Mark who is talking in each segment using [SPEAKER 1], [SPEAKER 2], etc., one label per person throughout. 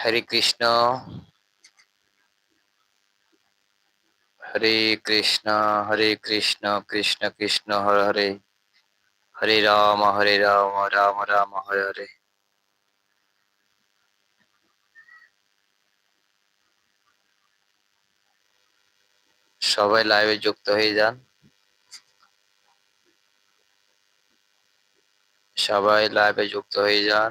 [SPEAKER 1] হরে কৃষ্ণ হরে কৃষ্ণ হরে কৃষ্ণ কৃষ্ণ কৃষ্ণ হরে হরে হরে রাম হরে রাম রাম রাম হরে হরে সবাই লাইভে যুক্ত হয়ে যান সবাই লাইভে যুক্ত হয়ে যান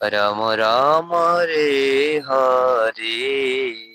[SPEAKER 1] રમ રામ રે હરે